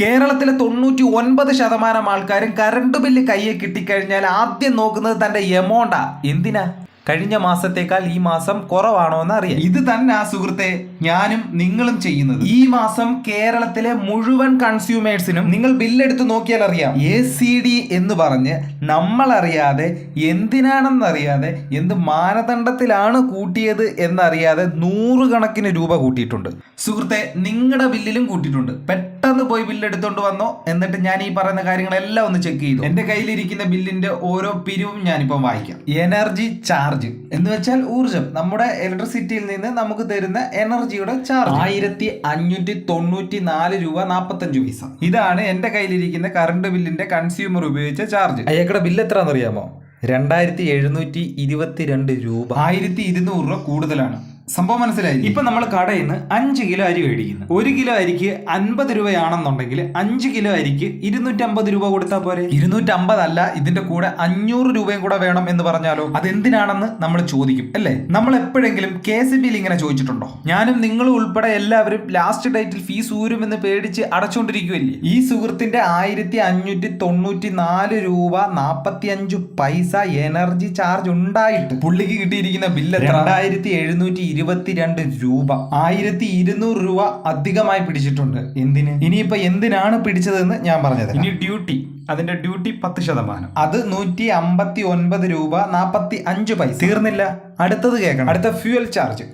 കേരളത്തിലെ തൊണ്ണൂറ്റി ഒൻപത് ശതമാനം ആൾക്കാരും കറണ്ട് ബില്ല് കയ്യിൽ കിട്ടിക്കഴിഞ്ഞാൽ ആദ്യം നോക്കുന്നത് തന്റെ എമൗണ്ടാ. എന്തിനാ? കഴിഞ്ഞ മാസത്തേക്കാൾ ഈ മാസം കുറവാണോ എന്ന് അറിയാം ഇത് തന്നെ ആ സുഹൃത്തെ ഞാനും നിങ്ങളും ചെയ്യുന്നത്. ഈ മാസം കേരളത്തിലെ മുഴുവൻ കൺസ്യൂമേഴ്സിനും നിങ്ങൾ ബില്ലെടുത്ത് നോക്കിയാൽ അറിയാം. എ സി ഡി എന്ന് പറഞ്ഞ് നമ്മൾ അറിയാതെ എന്തിനാണെന്നറിയാതെ എന്ത് മാനദണ്ഡത്തിലാണ് കൂട്ടിയത് എന്നറിയാതെ നൂറുകണക്കിന് രൂപ കൂട്ടിയിട്ടുണ്ട്. സുഹൃത്തെ നിങ്ങളുടെ ബില്ലിലും കൂട്ടിയിട്ടുണ്ട്. പെട്ടെന്ന് പോയി ബില്ലെടുത്തോണ്ട് വന്നോ എന്നിട്ട് ഞാൻ ഈ പറയുന്ന കാര്യങ്ങളെല്ലാം ഒന്ന് ചെക്ക് ചെയ്തു. എന്റെ കയ്യിലിരിക്കുന്ന ബില്ലിന്റെ ഓരോ പിരിവും ഞാനിപ്പം വായിക്കാം. എനർജി ചാർജ് എന്ന് വെച്ചാൽ ഊർജം നമ്മുടെ ഇലക്ട്രിസിറ്റിയിൽ നിന്ന് നമുക്ക് തരുന്ന എനർജിയുടെ ചാർജ്. ആയിരത്തി അഞ്ഞൂറ്റി തൊണ്ണൂറ്റി നാല് രൂപ നാൽപ്പത്തഞ്ച് പൈസ. ഇതാണ് എന്റെ കയ്യിലിരിക്കുന്ന കറണ്ട് ബില്ലിന്റെ കൺസ്യൂമർ ഉപയോഗിച്ച ചാർജ്. അയാളുടെ ബില്ല് എത്രയാണെന്ന് അറിയാമോ? രണ്ടായിരത്തി എഴുന്നൂറ്റി ഇരുപത്തിരണ്ട് രൂപ. ആയിരത്തി ഇരുന്നൂറ് രൂപ കൂടുതലാണ്. സംഭവം മനസ്സിലായി ഇപ്പൊ നമ്മൾ കടയിൽ നിന്ന് അഞ്ച് കിലോ അരി മേടിക്കുന്നു. ഒരു കിലോ അരിക്ക് അൻപത് രൂപയാണെന്നുണ്ടെങ്കിൽ അഞ്ച് കിലോ അരിക്ക് ഇരുന്നൂറ്റമ്പത് രൂപ കൊടുത്താൽ പോരെ? ഇരുന്നൂറ്റമ്പത് അല്ല ഇതിന്റെ കൂടെ അഞ്ഞൂറ് രൂപയും കൂടെ വേണം എന്ന് പറഞ്ഞാലോ? അതെന്തിനാണെന്ന് നമ്മൾ ചോദിക്കും അല്ലേ? നമ്മൾ എപ്പോഴെങ്കിലും കെ എസ് ബിയിൽ ഇങ്ങനെ ചോദിച്ചിട്ടുണ്ടോ? ഞാനും നിങ്ങളും ഉൾപ്പെടെ എല്ലാവരും ലാസ്റ്റ് ഡേറ്റിൽ ഫീസ് ഊരുമെന്ന് പേടിച്ച് അടച്ചുകൊണ്ടിരിക്കുമല്ലേ ഈ സുഹൃത്തിന്റെ ആയിരത്തി അഞ്ഞൂറ്റി തൊണ്ണൂറ്റി നാല് രൂപ നാപ്പത്തി അഞ്ച് പൈസ എനർജി ചാർജ് ഉണ്ടായിട്ട് പുള്ളിക്ക് കിട്ടിയിരിക്കുന്ന ബില്ല് രണ്ടായിരത്തി എഴുന്നൂറ്റി ഇരുപത്തിരണ്ട് രൂപ. ആയിരത്തി ഇരുന്നൂറ് രൂപ അധികമായി പിടിച്ചിട്ടുണ്ട്. എന്തിന്? ഇനിയിപ്പോ എന്തിനാണ് പിടിച്ചതെന്ന് ഞാൻ പറഞ്ഞത് ഇനി ഡ്യൂട്ടി. അതിന്റെ ഡ്യൂട്ടി പത്ത് ശതമാനം. അത് നൂറ്റി അമ്പത്തി ഒൻപത് രൂപ നാപ്പത്തി അഞ്ച് പൈസ. തീർന്നില്ല. അടുത്തത് കേൾക്കണം. അടുത്ത ഫ്യൂവൽ ചാർജ്.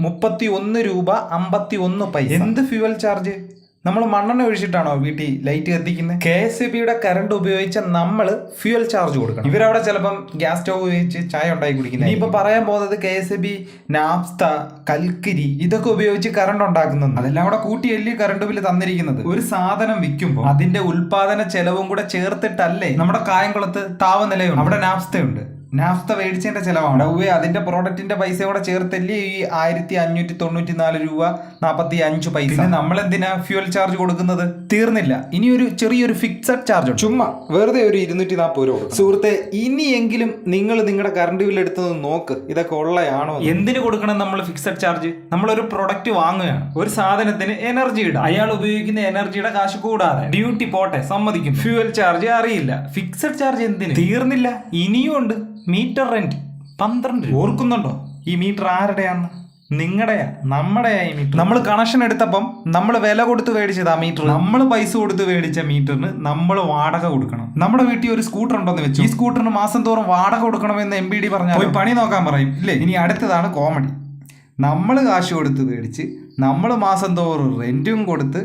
മുപ്പത്തി ഒന്ന് രൂപ അമ്പത്തി ഒന്ന് പൈസ. എന്ത് ഫ്യൂവൽ ചാർജ്? നമ്മൾ മണ്ണെണ്ണ ഒഴിച്ചിട്ടാണോ വീട്ടിൽ ലൈറ്റ് കത്തിക്കുന്നത്? കെ എസ് ബിയുടെ കറണ്ട് ഉപയോഗിച്ച് നമ്മൾ ഫ്യൂൽ ചാർജ് കൊടുക്കണം. ഇവരവിടെ ചിലപ്പം ഗ്യാസ് സ്റ്റവ് ഉപയോഗിച്ച് ചായ ഉണ്ടാക്കി കുടിക്കുന്നത് ഇനിയിപ്പോൾ പറയാൻ പോകുന്നത് കെ എസ് ബി നാഫ്ത കൽക്കരി ഇതൊക്കെ ഉപയോഗിച്ച് കറണ്ട് ഉണ്ടാക്കുന്നത് അതെല്ലാം കൂടെ കൂട്ടിയല്ലേ കറണ്ട് ബില്ല് തന്നിരിക്കുന്നത്? ഒരു സാധനം വിൽക്കുമ്പോൾ അതിന്റെ ഉൽപാദന ചെലവും കൂടെ ചേർത്തിട്ടല്ലേ നമ്മുടെ കായംകുളത്ത് താവനിലയുണ്ട് അവിടെ നാഫ്തയുണ്ട് നാഫ്ത മേടിച്ചതിന്റെ ചിലവാണ്. ഉവ്വേ അതിന്റെ പ്രോഡക്റ്റിന്റെ പൈസ കൂടെ ചേർത്തല്ലേ ഈ ആയിരത്തി അഞ്ഞൂറ്റി തൊണ്ണൂറ്റി നാല് രൂപ നാൽപ്പത്തി അഞ്ച് പൈസ. പിന്നെ നമ്മൾ എന്തിനാ ഫ്യൂൽ ചാർജ് കൊടുക്കുന്നത്? തീർന്നില്ല. ഇനി ഒരു ചെറിയൊരു ഫിക്സഡ് ചാർജ് ചുമ്മാ വെറുതെ ഒരു ഇരുന്നൂറ്റി നാൽപ്പത് രൂപ സുഹൃത്തെ ഇനിയെങ്കിലും നിങ്ങൾ നിങ്ങളുടെ കറണ്ട് ബില്ല് എടുത്തത് നോക്ക്. ഇതൊക്കെ ഉള്ളയാണോ എന്തിന് കൊടുക്കണം നമ്മൾ ഫിക്സഡ് ചാർജ് നമ്മളൊരു പ്രൊഡക്റ്റ് വാങ്ങുകയാണ്. ഒരു സാധനത്തിന് എനർജി ഇടാം. അയാൾ ഉപയോഗിക്കുന്ന എനർജിയുടെ കാശ് കൂടാതെ. ഡ്യൂട്ടി പോട്ടെ സമ്മതിക്കും ഫ്യൂവൽ ചാർജ് അറിയില്ല. ഫിക്സഡ് ചാർജ് എന്തിന്? തീർന്നില്ല. ഇനിയും ഉണ്ട്. Meter rent? പന്ത്രണ്ട് രൂപ. ഓർക്കുന്നുണ്ടോ? ഈ മീറ്റർ ആരുടെയാന്ന്? നിങ്ങളുടെയാ. നമ്മുടെയാ ഈ മീറ്റർ. നമ്മൾ കണക്ഷൻ എടുത്തപ്പം നമ്മൾ വില കൊടുത്ത് മേടിച്ചതാ മീറ്റർ. നമ്മൾ പൈസ കൊടുത്ത് മേടിച്ച മീറ്ററിന് നമ്മൾ വാടക കൊടുക്കണം. നമ്മുടെ വീട്ടിൽ ഒരു സ്കൂട്ടർ ഉണ്ടെന്ന് വെച്ചു. ഈ സ്കൂട്ടറിന് മാസം തോറും വാടക കൊടുക്കണമെന്ന് എം ബി ഡി പറഞ്ഞാൽ പോയി പണി നോക്കാൻ പറയും. ഇല്ലേ? ഇനി അടുത്തതാണ് കോമഡി നമ്മൾ കാശ് കൊടുത്ത് മേടിച്ച് നമ്മൾ മാസം തോറും റെന്റും കൊടുത്ത്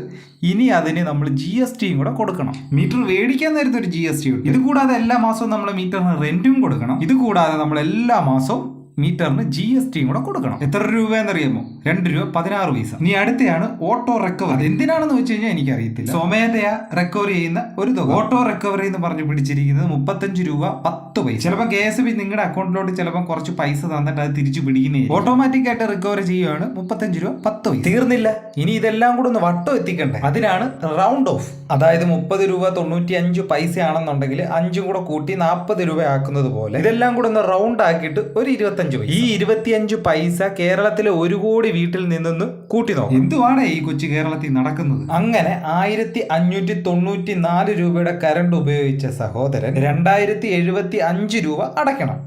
ഇനി അതിന് നമ്മൾ ജി എസ് ടിയും കൂടെ കൊടുക്കണം. മീറ്റർ മേടിക്കാൻ നേരത്തെ ഒരു ജി എസ് ടി ഉണ്ട്. ഇത് കൂടാതെ എല്ലാ മാസവും നമ്മൾ മീറ്ററിന് റെന്റും കൊടുക്കണം. ഇത് കൂടാതെ നമ്മൾ എല്ലാ മാസവും മീറ്ററിന് ജി എസ് ടിയും കൂടെ കൊടുക്കണം. എത്ര രൂപ എന്നറിയാമോ രണ്ട് രൂപ പതിനാറ് പൈസ. നീ അടുത്തയാണ് ഓട്ടോ റിക്കവറി എന്തിനാണെന്ന് വെച്ച് കഴിഞ്ഞാൽ എനിക്കറിയത്തില്ല. സ്വമേധയാ റിക്കവർ ചെയ്യുന്ന ഒരു തുക. ഓട്ടോ റിക്കവറി എന്ന് പറഞ്ഞ് പിടിച്ചിരിക്കുന്നത് മുപ്പത്തഞ്ച് രൂപ പത്ത് പൈസ. ചിലപ്പോൾ കെ എസ് ബി നിങ്ങളുടെ അക്കൗണ്ടിലോട്ട് ചിലപ്പോൾ കുറച്ച് പൈസ തന്നിട്ട് അത് തിരിച്ചു പിടിക്കുന്നേ ഓട്ടോമാറ്റിക് ആയിട്ട് റിക്കവർ ചെയ്യുകയാണ് മുപ്പത്തഞ്ച് രൂപ പത്ത് പൈസ. തീർന്നില്ല. ഇനി ഇതെല്ലാം കൂടെ ഒന്ന് വട്ടം എത്തിക്കണ്ടേ? അതിനാണ് റൗണ്ട് ഓഫ് അതായത് മുപ്പത് രൂപ തൊണ്ണൂറ്റി അഞ്ച് പൈസ ആണെന്നുണ്ടെങ്കിൽ അഞ്ചും കൂടെ കൂട്ടി നാൽപ്പത് രൂപ ആക്കുന്നത് പോലെ ഇതെല്ലാം കൂടെ ഒന്ന് റൗണ്ട് ആക്കിയിട്ട് ഒരു ഇരുപത്തഞ്ച് പൈസ ഈ ഇരുപത്തിയഞ്ച് പൈസ കേരളത്തിലെ ഒരു കോടി വീട്ടിൽ നിന്നൊന്ന് കൂട്ടി നോക്കും എന്തുവാണ് ഈ കൊച്ചു കേരളത്തിൽ നടക്കുന്നത്? അങ്ങനെ ആയിരത്തി അഞ്ഞൂറ്റി തൊണ്ണൂറ്റി നാല് രൂപയുടെ കരണ്ട് ഉപയോഗിച്ച സഹോദരൻ രണ്ടായിരത്തി എഴുപത്തി അഞ്ച് രൂപ അടയ്ക്കണം.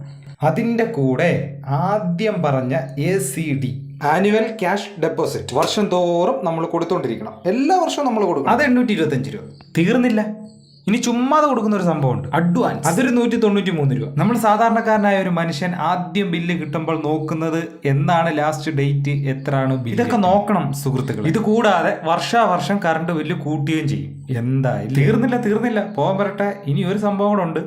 അതിന്റെ കൂടെ ആദ്യം പറഞ്ഞ A C D annual cash deposit വർഷം തോറും നമ്മൾ കൊടുത്തോണ്ടിരിക്കണം. എല്ലാ വർഷവും നമ്മൾ കൊടുക്കണം. അത് എണ്ണൂറ്റി ഇരുപത്തഞ്ച് രൂപ. തീർന്നില്ല. ഇനി ചുമ്മാതെ കൊടുക്കുന്ന ഒരു സംഭവമുണ്ട്. അഡ്വാൻസ് അതൊരു നൂറ്റി തൊണ്ണൂറ്റി മൂന്ന് രൂപ. നമ്മൾ സാധാരണക്കാരനായ ഒരു മനുഷ്യൻ ആദ്യം ബില്ല് കിട്ടുമ്പോൾ നോക്കുന്നത് എന്നാണ് ലാസ്റ്റ് ഡേറ്റ് എത്രയാണ് ബില്ല് ഇതൊക്കെ നോക്കണം സുഹൃത്തുക്കൾ ഇത് കൂടാതെ വർഷാവർഷം കറണ്ട് ബില്ല് കൂട്ടുകയും ചെയ്യും. എന്തായാലും തീർന്നില്ല തീർന്നില്ല. പോകാൻ വരട്ടെ ഇനി ഒരു സംഭവം കൂടെ ഉണ്ട്.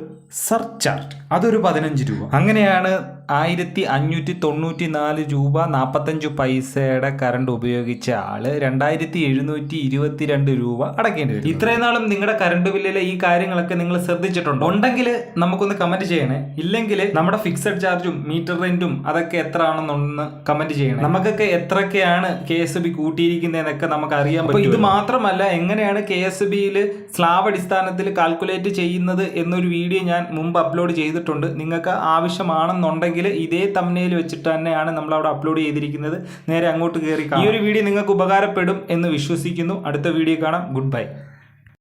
സർചാർജ് അതൊരു പതിനഞ്ച് രൂപ. അങ്ങനെയാണ് ആയിരത്തി അഞ്ഞൂറ്റി തൊണ്ണൂറ്റി നാല് രൂപ നാൽപ്പത്തഞ്ച് പൈസയുടെ കറണ്ട് ഉപയോഗിച്ച ആൾ രണ്ടായിരത്തി എഴുന്നൂറ്റി ഇരുപത്തിരണ്ട് രൂപ അടക്കേണ്ടി വരും. ഇത്രയും നാളും നിങ്ങളുടെ കറണ്ട് ബില്ലിലെ ഈ കാര്യങ്ങളൊക്കെ നിങ്ങൾ ശ്രദ്ധിച്ചിട്ടുണ്ടോ? ഉണ്ടെങ്കിൽ നമുക്കൊന്ന് കമന്റ് ചെയ്യണേ. ഇല്ലെങ്കിൽ നമ്മുടെ ഫിക്സഡ് ചാർജും മീറ്റർ റെന്റും അതൊക്കെ എത്ര ആണെന്നൊന്ന് കമന്റ് ചെയ്യണം. നമുക്കൊക്കെ എത്രയൊക്കെയാണ് കെ എസ് ബി കൂട്ടിയിരിക്കുന്നതെന്നൊക്കെ നമുക്ക് അറിയാൻ പറ്റും ഇത് മാത്രമല്ല എങ്ങനെയാണ് കെ എസ് ബിയിൽ സ്ലാബ് അടിസ്ഥാനത്തിൽ കാൽക്കുലേറ്റ് ചെയ്യുന്നത് എന്നൊരു വീഡിയോ ഞാൻ മുമ്പ് അപ്ലോഡ് ചെയ്തിട്ടുണ്ട്. നിങ്ങൾക്ക് ആവശ്യമാണെന്നുണ്ടെങ്കിൽ ഇതേ തമ്മനയിൽ വെച്ചിട്ട് തന്നെയാണ് നമ്മൾ അവിടെ അപ്ലോഡ് ചെയ്തിരിക്കുന്നത്. നേരെ അങ്ങോട്ട് കയറി. ഈ ഒരു വീഡിയോ നിങ്ങൾക്ക് ഉപകാരപ്പെടും എന്ന് വിശ്വസിക്കുന്നു. അടുത്ത വീഡിയോ കാണാം. Good bye